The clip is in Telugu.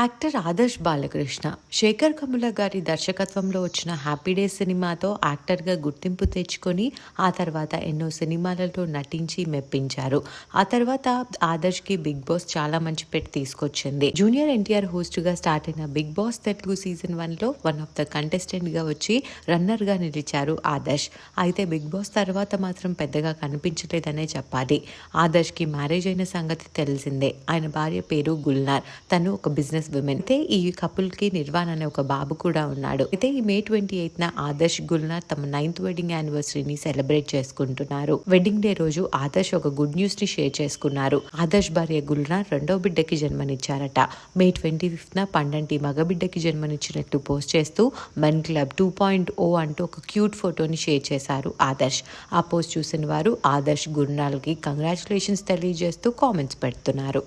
యాక్టర్ ఆదర్శ్ బాలకృష్ణ. శేఖర్ కముల గారి దర్శకత్వంలో వచ్చిన హ్యాపీ డే సినిమాతో యాక్టర్గా గుర్తింపు తెచ్చుకొని ఆ తర్వాత ఎన్నో సినిమాలలో నటించి మెప్పించారు. ఆ తర్వాత ఆదర్శ్కి బిగ్ బాస్ చాలా మంచి పెట్టి తీసుకొచ్చింది. జూనియర్ ఎన్టీఆర్ హోస్ట్గా స్టార్ట్ అయిన బిగ్ బాస్ తెలుగు సీజన్ వన్లో వన్ ఆఫ్ ద కంటెస్టెంట్గా వచ్చి రన్నర్గా నిలిచారు ఆదర్శ్. అయితే బిగ్ బాస్ తర్వాత మాత్రం పెద్దగా కనిపించలేదనే చెప్పాలి. ఆదర్శ్కి మ్యారేజ్ అయిన సంగతి తెలిసిందే. ఆయన భార్య పేరు గుల్నార్. తను ఒక బిజినెస్ విమెన్ అయితే ఈ కపుల్కి నిర్వాణ్ అనే ఒక బాబు కూడా ఉన్నాడు. అయితే ఈ మే ట్వంటీ ఎయిత్ న ఆదర్శ్ గుల్నార్ తమ నైన్త్ వెడ్డింగ్ యానివర్సరీని సెలబ్రేట్ చేసుకుంటున్నారు. వెడ్డింగ్ డే రోజు ఆదర్శ్ ఒక గుడ్ న్యూస్ని షేర్ చేసుకున్నారు. ఆదర్శ్ భార్య గుల్నార్ రెండో బిడ్డకి జన్మనిచ్చారట. మే ట్వంటీ ఫిఫ్త్ న పండంటి మగబిడ్డకి జన్మనిచ్చినట్లు పోస్ట్ చేస్తూ men club two point O అంటూ ఒక క్యూట్ ఫోటోని షేర్ చేశారు ఆదర్శ్. ఆ పోస్ట్ చూసిన వారు ఆదర్శ్ గుర్నాల్కి కంగ్రాచులేషన్స్ తెలియజేస్తూ కామెంట్స్ పెడుతున్నారు.